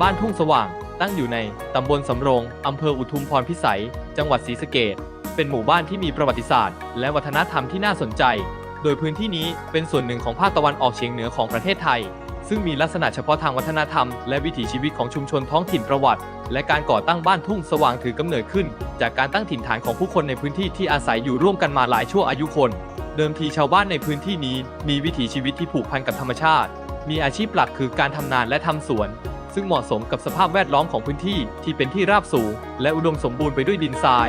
บ้านทุ่งสว่าง ตั้งอยู่ในตำบลสำโรงอำเภออุทุมพรพิสัย จังหวัดศรีสะเกษเป็นหมู่บ้านที่มีประวัติศาสตร์ และวัฒนธรรมที่น่าสนใจ โดยพื้นที่นี้เป็นส่วนหนึ่งของภาคตะวันออกเฉียงเหนือของประเทศไทย ซึ่งมีลักษณะเฉพาะทางวัฒนธรรม และวิถีชีวิตของชุมชนท้องถิ่นประวัติ และการก่อตั้งบ้านทุ่งสว่างถือกำเนิดขึ้น จากการตั้งถิ่นฐานของผู้คนในพื้นที่ที่อาศัยอยู่ร่วมกันมาหลายชั่วอายุคน เดิมทีชาวบ้านในพื้นที่นี้ มีวิถีชีวิตที่ผูกพันกับธรรมชาติ มีอาชีพหลักคือการทำนาและทำสวน ซึ่งเหมาะสมกับสภาพแวดล้อมของพื้นที่ที่เป็นที่ราบสูง และอุดมสมบูรณ์ไปด้วยดินทราย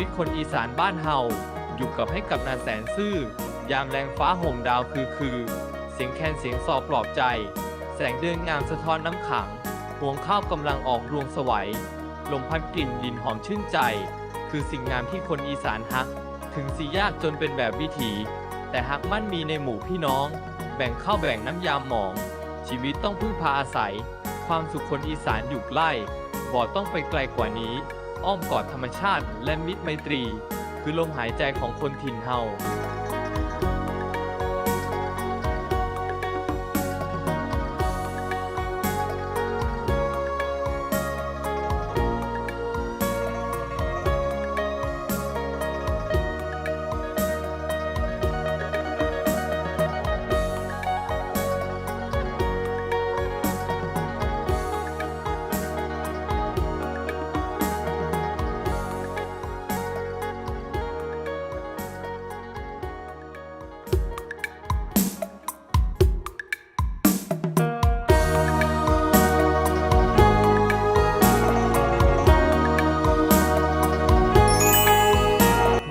วิตคนอีสานบ้านเฮาอยู่กับให้กับนาแสนซื่อ ยามแรงฟ้าห่มดาวคือคือ เสียงแคนเสียงซอปลอบใจ แสงเดือนงามสะท้อนน้ำขังพวงข้าวกำลังออกรวงสวัยลมพัดกลิ่นดินหอมชื่นใจ คือสิ่งงามที่คนอีสานฮัก ถึงสียากจนเป็นแบบวิถี แต่ฮักมั่นมีในหมู่พี่น้อง แบ่งข้าวแบ่งน้ำยามหมอง ชีวิตต้องพึ่งพาอาศัย ความสุขคนอีสานอยู่ใกล้บ่ต้องไปไกลกว่านี้ อ้อมกอดธรรมชาติ และมิตรไมตรี คือลมหายใจของคนถิ่นเฮา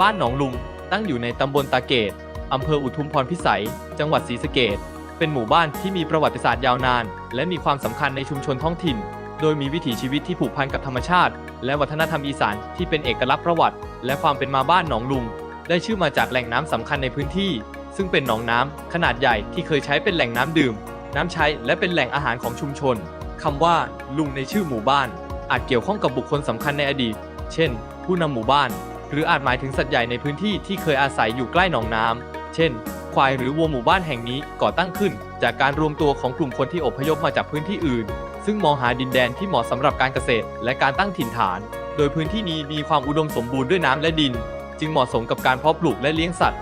บ้านหนองลุง ตั้งอยู่ในตำบลตาเกตอำเภออุทุมพรพิสัย จังหวัดศรีสะเกษเป็นหมู่บ้านที่มีประวัติศาสตร์ยาวนาน และมีความสำคัญในชุมชนท้องถิ่น โดยมีวิถีชีวิตที่ผูกพันกับธรรมชาติ และวัฒนธรรมอีสานที่เป็นเอกลักษณ์ประวัติ และความเป็นมาบ้านหนองลุง ได้ชื่อมาจากแหล่งน้ำสำคัญในพื้นที่ ซึ่งเป็นหนองน้ำขนาดใหญ่ที่เคยใช้เป็นแหล่งน้ำดื่ม น้ำใช้และเป็นแหล่งอาหารของชุมชนคำว่า ลุงในชื่อหมู่บ้าน อาจเกี่ยวข้องกับบุคคลสำคัญในอดีต เช่น ผู้นำหมู่บ้าน หรืออาจหมายถึงสัตว์ใหญ่ในพื้นที่ที่เคยอาศัยอยู่ใกล้หนองน้ำเช่น ควายหรือวัวหมู่บ้านแห่งนี้ก่อตั้งขึ้น จากการรวมตัวของกลุ่มคนที่อพยพมาจากพื้นที่อื่น ซึ่งมองหาดินแดนที่เหมาะสำหรับการเกษตร และการตั้งถิ่นฐาน โดยพื้นที่นี้มีความอุดมสมบูรณ์ด้วยน้ำและดิน จึงเหมาะสมกับการเพาะปลูกและเลี้ยงสัตว์